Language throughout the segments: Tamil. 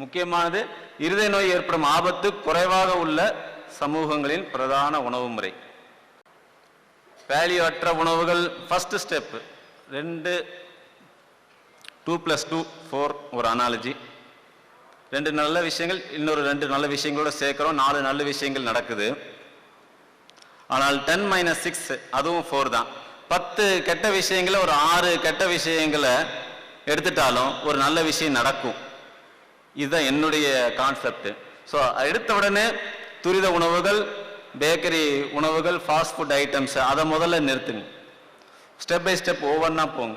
முக்கியமானது இருதய நோய் ஏற்படும் ஆபத்து குறைவாக உள்ள சமூகங்களின் பிரதான உணவு முறை. வேல்யூ அற்ற உணவுகள் ஃபஸ்ட்டு ஸ்டெப்பு ரெண்டு டூ ப்ளஸ் டூ ஃபோர் ஒரு அனாலஜி ரெண்டு நல்ல விஷயங்கள் இன்னொரு ரெண்டு நல்ல விஷயங்களோட சேர்க்குறோம். நாலு நல்ல விஷயங்கள் நடக்குது. ஆனால் டென் மைனஸ் சிக்ஸ் அதுவும் ஃபோர் தான். பத்து கெட்ட விஷயங்களை ஒரு ஆறு கெட்ட விஷயங்களை எடுத்துட்டாலும் ஒரு நல்ல விஷயம் நடக்கும். இதுதான் என்னுடைய கான்செப்ட் ஸோ எடுத்த உடனே துரித உணவுகள் பேக்கரி உணவுகள் ஃபாஸ்ட் ஃபுட் ஐட்டம்ஸ் அதை முதல்ல நிறுத்துங்க. ஸ்டெப் பை ஸ்டெப் ஒவ்வொன்றா போங்க.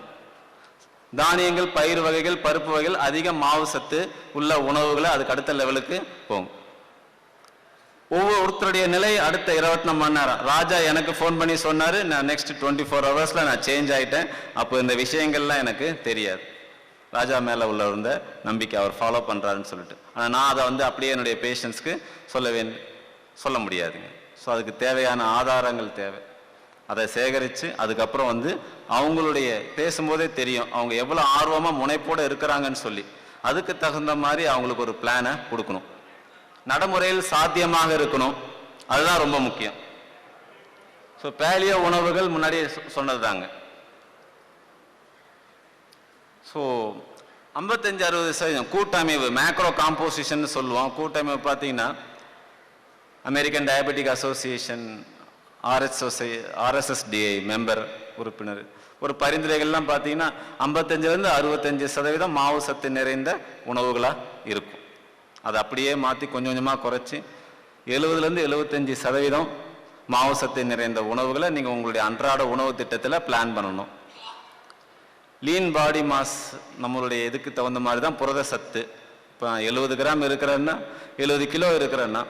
தானியங்கள் பயிர் வகைகள் பருப்பு வகைகள் அதிக மாவு சத்து உள்ள உணவுகளை அதுக்கு அடுத்த லெவலுக்கு போங்க. ஒவ்வொருத்தருடைய நிலை அடுத்த இருபத்தி நாலு மணி நேரம். ராஜா எனக்கு ஃபோன் பண்ணி சொன்னார் நான் நெக்ஸ்ட் டுவெண்ட்டி ஃபோர் ஹவர்ஸில் நான் சேஞ்ச் ஆகிட்டேன் அப்போ இந்த விஷயங்கள்லாம் எனக்கு தெரியாது. ராஜா மேலே உள்ள இருந்த நம்பிக்கை அவர் ஃபாலோ பண்ணுறாருன்னு சொல்லிட்டு. ஆனால் நான் அதை வந்து அப்படியே என்னுடைய பேஷண்ட்ஸ்க்கு சொல்ல சொல்ல முடியாதுங்க. ஸோ அதுக்கு தேவையான ஆதாரங்கள் தேவை. அதை சேகரித்து அதுக்கப்புறம் வந்து அவங்களுடைய பேசும்போதே தெரியும். அவங்க எவ்வளோ ஆர்வமாக முனைப்போடு இருக்கிறாங்கன்னு சொல்லி. அதுக்கு தகுந்த மாதிரி அவங்களுக்கு ஒரு பிளானை கொடுக்கணும். நடைமுறையில் சாத்தியமாக இருக்கணும். அதுதான் ரொம்ப முக்கியம். ஸோ பேலியோ உணவுகள் முன்னாடியே சொன்னது தாங்க ஸோ ஐம்பத்தஞ்சு அறுபது சதவீதம் கூட்டமைவு மேக்ரோ காம்போசிஷன் சொல்லுவோம். கூட்டமைவு பார்த்தீங்கன்னா American diabetic association RSS RSSDI member உறுப்பினர். ஒரு பரிந்துரைகள்லாம் பார்த்தீங்கன்னா ஐம்பத்தஞ்சிலேருந்து அறுபத்தஞ்சு சதவீதம் மாவு சத்து நிறைந்த உணவுகளாக இருக்கும். அதை அப்படியே மாற்றி கொஞ்சம் கொஞ்சமாக குறைச்சி எழுபதுலேருந்து எழுபத்தஞ்சி சதவீதம் மாவு சத்து நிறைந்த உணவுகளை நீங்கள் உங்களுடைய அன்றாட உணவு திட்டத்தில் பிளான் பண்ணணும். லீன் பாடி மாஸ் நம்மளுடைய இதுக்கு தகுந்த மாதிரி தான் புரத சத்து. இப்போ எழுபது கிராம் இருக்கிறேன்னா எழுபது கிலோ இருக்கிறேன்னா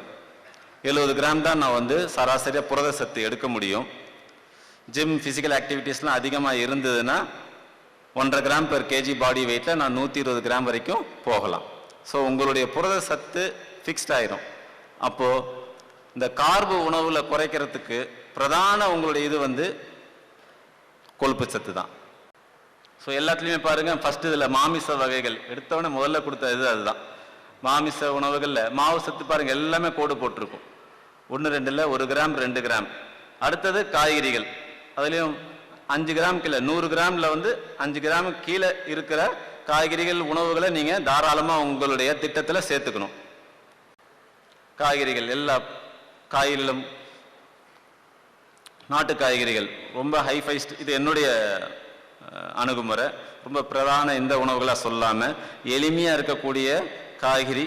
எழுபது கிராம் தான் நான் வந்து சராசரியாக புரத சத்து எடுக்க முடியும். ஜிம் ஃபிசிக்கல் ஆக்டிவிட்டீஸ்லாம் அதிகமாக இருந்ததுன்னா ஒன்றரை கிராம் பெர் கேஜி பாடி வெயிட்டில் நான் நூற்றி இருபது கிராம் வரைக்கும் போகலாம். ஸோ உங்களுடைய புரத சத்து ஃபிக்ஸ்ட் ஆயிரும். அப்போது இந்த கார்பு உணவில் குறைக்கிறதுக்கு பிரதான உங்களுடைய இது வந்து கொழுப்பு சத்து தான் ஸோ எல்லாத்துலேயுமே பாருங்க ஃபஸ்ட்டு இதில் மாமிச வகைகள். எடுத்தவொடனே முதல்ல கொடுத்த இது அதுதான். மாமிச உணவுகளில் மாவு சத்து பாருங்கள் எல்லாமே கோடு போட்டிருக்கும். ஒன்று ரெண்டில் ஒரு கிராம் ரெண்டு கிராம். அடுத்தது காய்கறிகள். அதுலேயும் அஞ்சு கிராம் கீழே நூறு கிராமில் வந்து அஞ்சு கிராம் கீழே இருக்கிற காய்கறிகள் உணவுகளை நீங்கள் தாராளமாக உங்களுடைய திட்டத்தில் சேர்த்துக்கணும். காய்கறிகள் எல்லா காய்கறிகளும் நாட்டு காய்கறிகள். ரொம்ப ஹைஃபைஸ்ட் இது என்னுடைய அணுகுமுறை. ரொம்ப பிரதான இந்த உணவுகளாக சொல்லாமல் எளிமையாக இருக்கக்கூடிய காய்கறி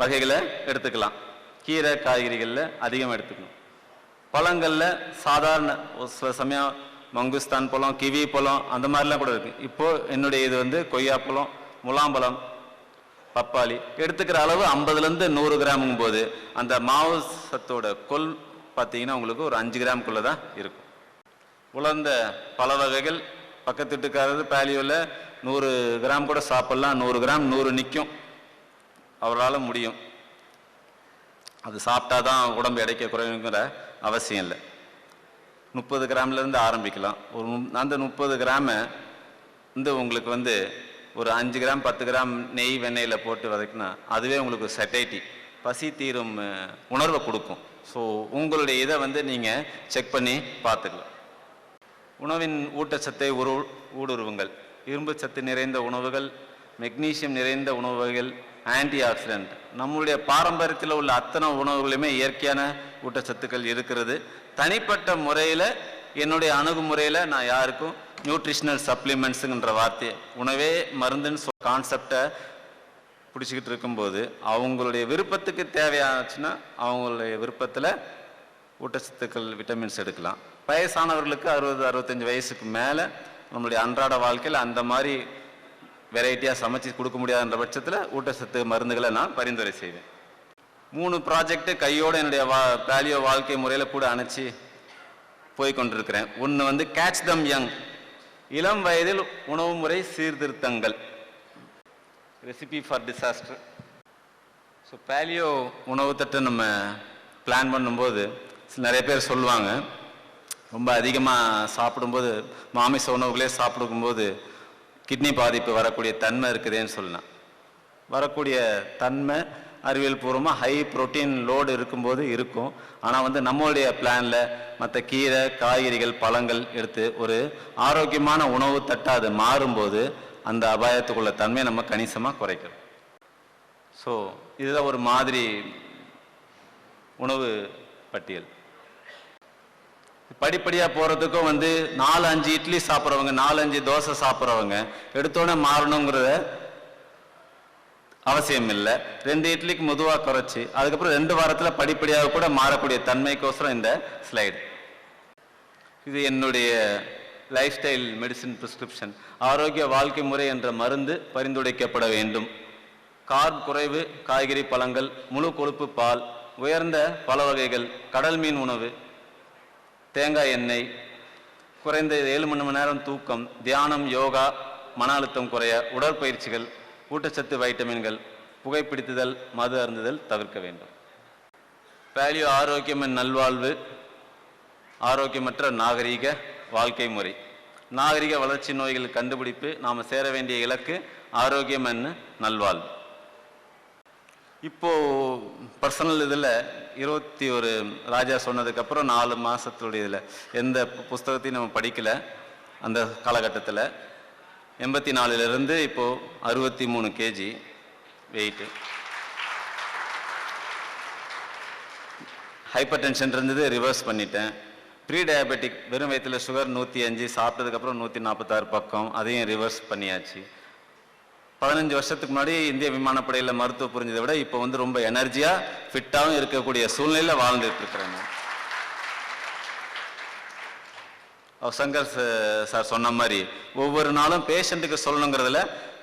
வகைகளை எடுத்துக்கலாம். கீரை காய்கறிகளில் அதிகமாக எடுத்துக்கணும். பழங்களில் சாதாரண ஒரு சில சமயம் மங்குஸ்தான் பழம் கிவி பழம் அந்த மாதிரிலாம் கூட இருக்குது இப்போது என்னுடைய இது வந்து கொய்யாப்பழம் முலாம்பழம் பப்பாளி. எடுத்துக்கிற அளவு ஐம்பதுலேருந்து நூறு கிராமுங்கும் போது அந்த மாவு சத்தோட கொல் பார்த்தீங்கன்னா உங்களுக்கு ஒரு அஞ்சு கிராமுக்குள்ளே தான் இருக்கும். உலர்ந்த பல வகைகள் பக்கத்து வீட்டுக்காரரு பேலியோவில் நூறு கிராம் கூட சாப்பிட்லாம் நூறு கிராம் நூறு நிற்கும் அவரால் முடியும். அது சாப்பிட்டா தான் உடம்பு எடைக்க குறைங்கிற அவசியம் இல்லை. முப்பது கிராம்லேருந்து ஆரம்பிக்கலாம். ஒரு அந்த முப்பது கிராமை வந்து உங்களுக்கு வந்து ஒரு அஞ்சு கிராம் பத்து கிராம் நெய் வெண்ணெயில் போட்டு வதக்கினா அதுவே உங்களுக்கு செட்டைட்டி பசி தீரும் உணர்வை கொடுக்கும். ஸோ உங்களுடைய இதை வந்து நீங்கள் செக் பண்ணி பார்த்துக்கலாம். உணவின் ஊட்டச்சத்தை உரு ஊடுருவுங்கள். இரும்பு சத்து நிறைந்த உணவுகள் மெக்னீசியம் நிறைந்த உணவுகள் ஆன்டி ஆக்சிடென்ட் நம்மளுடைய பாரம்பரியத்தில் உள்ள அத்தனை உணவுகளுமே இயற்கையான ஊட்டச்சத்துக்கள் இருக்கிறது. தனிப்பட்ட முறையில் என்னுடைய அணுகுமுறையில் நான் யாருக்கும் நியூட்ரிஷனல் சப்ளிமெண்ட்ஸுங்கிற வார்த்தை உணவே மருந்துன்னு சொல் கான்செப்டை பிடிச்சிக்கிட்டு இருக்கும்போது அவங்களுடைய விருப்பத்துக்கு தேவையானச்சுன்னா அவங்களுடைய விருப்பத்தில் ஊட்டச்சத்துக்கள் விட்டமின்ஸ் எடுக்கலாம். வயசானவர்களுக்கு அறுபது அறுபத்தஞ்சு வயசுக்கு மேலே நம்மளுடைய அன்றாட வாழ்க்கையில் அந்த மாதிரி வெரைட்டியாக சமைச்சு கொடுக்க முடியாதுன்ற பட்சத்தில் ஊட்டச்சத்து மருந்துகளை நான் பரிந்துரை செய்வேன். மூணு ப்ராஜெக்ட்டு கையோடு என்னுடைய வா பேலியோ வாழ்க்கை முறையில் கூட அணைச்சி போய் கொண்டிருக்கிறேன். ஒன்று வந்து கேட்ச் தம் யங் இளம் வயதில் உணவு முறை சீர்திருத்தங்கள். Recipe for disaster so paleo உணவு திட்டம் நம்ம பிளான் பண்ணும்போது நிறைய பேர் சொல்லுவாங்க. ரொம்ப அதிகமாக சாப்பிடும்போது மாமிச உணவுகளே சாப்பிடும்போது கிட்னி பாதிப்பு வரக்கூடிய தன்மை இருக்குதேன்னு சொல்லலாம். வரக்கூடிய தன்மை அறிவியல் பூர்வமாக ஹை புரோட்டீன் லோடு இருக்கும்போது இருக்கும். ஆனால் வந்து நம்மளுடைய பிளானில் மற்ற கீரை காய்கறிகள் பழங்கள் எடுத்து ஒரு ஆரோக்கியமான உணவு தட்டா அது மாறும்போது அந்த அபாயத்துக்குள்ள தன்மையை நம்ம கணிசமாக குறைக்கிறோம் ஸோ இதுதான் ஒரு மாதிரி உணவு பட்டியல். படிப்படியாக போகிறதுக்கும் வந்து நாலு அஞ்சு இட்லி சாப்பிட்றவங்க நாலு அஞ்சு தோசை சாப்பிட்றவங்க எடுத்தோடனே மாறணுங்கிறத அவசியம் இல்லை. ரெண்டு இட்லிக்கு மெதுவாக குறைச்சி அதுக்கப்புறம் ரெண்டு வாரத்தில் படிப்படியாக கூட மாறக்கூடிய தன்மைக்கோசரம் இந்த ஸ்லைடு இது என்னுடைய லைஃப் ஸ்டைல் மெடிசின் ப்ரிஸ்கிரிப்ஷன் ஆரோக்கிய வாழ்க்கை முறை என்ற மருந்து பரிந்துரைக்கப்பட வேண்டும். கார்ப் குறைவு காய்கறி பழங்கள் முழு கொழுப்பு பால் உயர்ந்த பல வகைகள் கடல் மீன் உணவு தேங்காய் எண்ணெய் குறைந்த ஏழு மணி நேரம் தூக்கம் தியானம் யோகா மன அழுத்தம் குறைய உடற்பயிற்சிகள் ஊட்டச்சத்து வைட்டமின்கள் புகைப்பிடித்துதல் மது அருந்துதல் தவிர்க்க வேண்டும். வேல்யூ ஆரோக்கியம் என் நல்வாழ்வு ஆரோக்கியமற்ற நாகரீக வாழ்க்கை முறை. நாகரிக வளர்ச்சி நோய்கள் கண்டுபிடிப்பு நாம் சேர வேண்டிய இலக்கு ஆரோக்கியம் என்ன நல்வாழ்வு. இப்போது பர்சனல் இதில் இருபத்தி ஒரு ராஜா சொன்னதுக்கப்புறம் நாலு மாதத்துடைய இதில் எந்த பு- புஸ்தகத்தையும் நம்ம படிக்கலை அந்த காலகட்டத்தில். எண்பத்தி நாலுலேருந்து இப்போது அறுபத்தி மூணு கேஜி வெயிட்டு. ஹைப்பர் டென்ஷன் இருந்தது ரிவர்ஸ் பண்ணிட்டேன். ப்ரீ டயபெட்டிக் வெறும் வயிற்றில் சுகர் நூற்றி அஞ்சு சாப்பிட்டதுக்கப்புறம் நூற்றி நாற்பத்தாறு பக்கம் அதையும் ரிவர்ஸ் பண்ணியாச்சு. பதினஞ்சு வருஷத்துக்கு முன்னாடி இந்திய விமானப்படையில் மருத்துவம் புரிஞ்சதை விட இப்போ வந்து ரொம்ப எனர்ஜியாக ஃபிட்டாகவும் இருக்கக்கூடிய சூழ்நிலையில் வாழ்ந்துட்டு இருக்கிறாங்க நான். சங்கர் சார் சொன்ன மாதிரி ஒவ்வொரு நாளும் பேஷண்ட்டுக்கு சொல்லணுங்கிறதுல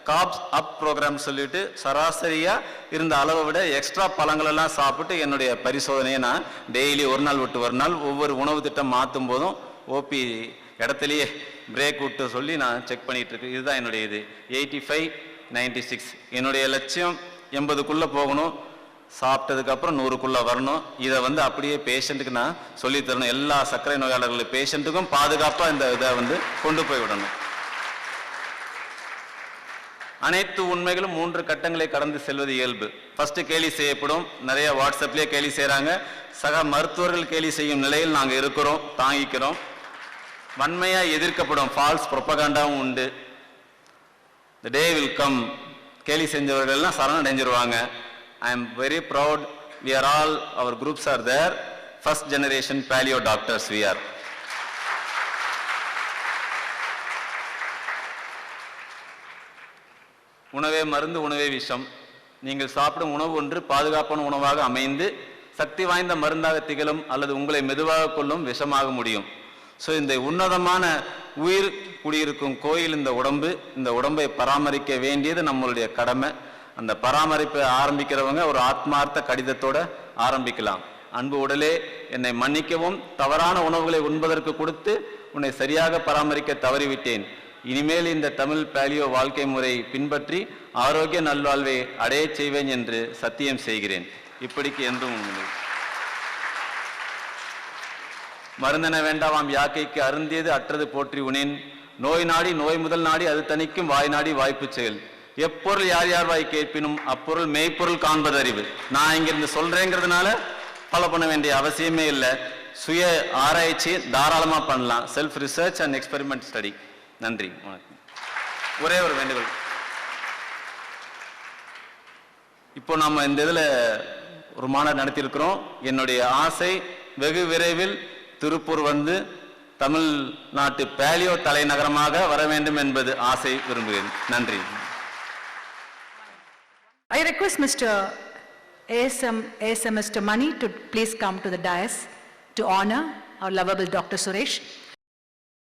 காப்ஸ் அப் ப்ரோக்ராம் சொல்லிட்டு சராசரியாக இருந்த அளவை விட எக்ஸ்ட்ரா பழங்களெல்லாம் சாப்பிட்டு என்னுடைய பரிசோதனையை நான் டெய்லி ஒரு நாள் விட்டு ஒரு நாள் ஒவ்வொரு உணவு திட்டம் மாற்றும் போதும் ஓபி இடத்துலையே பிரேக் விட்டு சொல்லி நான் செக் பண்ணிகிட்டு இருக்கேன் இதுதான் என்னுடைய இது எயிட்டி ஃபைவ் நைன்டி சிக்ஸ் என்னுடைய லட்சியம் எண்பதுக்குள்ளே போகணும். சாப்பிட்டதுக்கப்புறம் நூறுக்குள்ளே வரணும். இதை வந்து அப்படியே பேஷண்ட்டுக்கு நான் சொல்லித் தரணும். எல்லா சர்க்கரை நோயாளர்கள் பேஷண்ட்டுக்கும் பாதுகாப்பாக இந்த இதை வந்து கொண்டு போய் விடணும். அனைத்து உண்மைகளும் மூன்று கட்டங்களை கடந்து செல்வது இயல்பு. ஃபர்ஸ்ட் கேலி செய்யப்படும். நிறைய வாட்ஸ்அப்லேயே கேலி செய்கிறாங்க சக மருத்துவர்கள் கேலி செய்யும் நிலையில் நாங்கள் இருக்கிறோம் தாங்கிக்கிறோம். வன்மையாக எதிர்க்கப்படும். ஃபால்ஸ் ப்ரொப்பகாண்டாவும் உண்டு. த டே வில் கம் கேலி செஞ்சவர்கள்லாம் சரணடைஞ்சிருவாங்க. I am very proud we are all our groups are their first generation paleo doctors we are உணவே மருந்து உணவே விஷம். நீங்கள் சாப்பிடும் உணவு ஒன்று பாதுகாப்பான உணவாக அமைந்து சக்தி வாய்ந்த மருந்தாக திகழும் அல்லது உங்களை மெதுவாக கொள்ளும் விஷமாக முடியும். ஸோ இந்த உன்னதமான உயிர் குடியிருக்கும் கோயில் இந்த உடம்பு இந்த உடம்பை பராமரிக்க வேண்டியது நம்மளுடைய கடமை. அந்த பராமரிப்பை ஆரம்பிக்கிறவங்க ஒரு ஆத்மார்த்த கடிதத்தோட ஆரம்பிக்கலாம். அன்பு உடலே என்னை மன்னிக்கவும் தவறான உணவுகளை உண்பதற்கு கொடுத்து உன்னை சரியாக பராமரிக்க தவறிவிட்டேன். இனிமேல் இந்த தமிழ் பேலியோ வாழ்க்கை முறை பின்பற்றி ஆரோக்கிய நல்வாழ்வை அடையச் செய்வேன் என்று சத்தியம் செய்கிறேன். இப்படிக்கு என்றும் உண்மை. மருந்தென வேண்டாவாம் யாக்கைக்கு அருந்தியது அற்றது போற்றி உனேன். நோய் நாடி நோய் முதல் நாடி அது தணிக்கும் வாய் நாடி வாய்ப்பு செயல். எப்பொருள் யார் யார் வாய் கேட்பினும் அப்பொருள் மெய்ப்பொருள் காண்பது அறிவு நான் இங்கிருந்து சொல்றேங்கிறதுனால ஃபாலோ பண்ண வேண்டிய அவசியமே இல்லை. சுய ஆராய்ச்சி தாராளமாக பண்ணலாம். Self research and experiment study நன்றி ஒரே ஒரு வேண்டுகோள். இப்போ நம்ம இந்த இதில் ஒரு மாநாடு நடத்தியிருக்கிறோம். என்னுடைய ஆசை வெகு விரைவில் திருப்பூர் வந்து தமிழ்நாட்டு பேலியோ தலைநகரமாக வர வேண்டும் என்பது ஆசை விரும்புகிறேன் நன்றி I request mister ASM ASM mister Mani to please come to the to honour our lovable doctor Suresh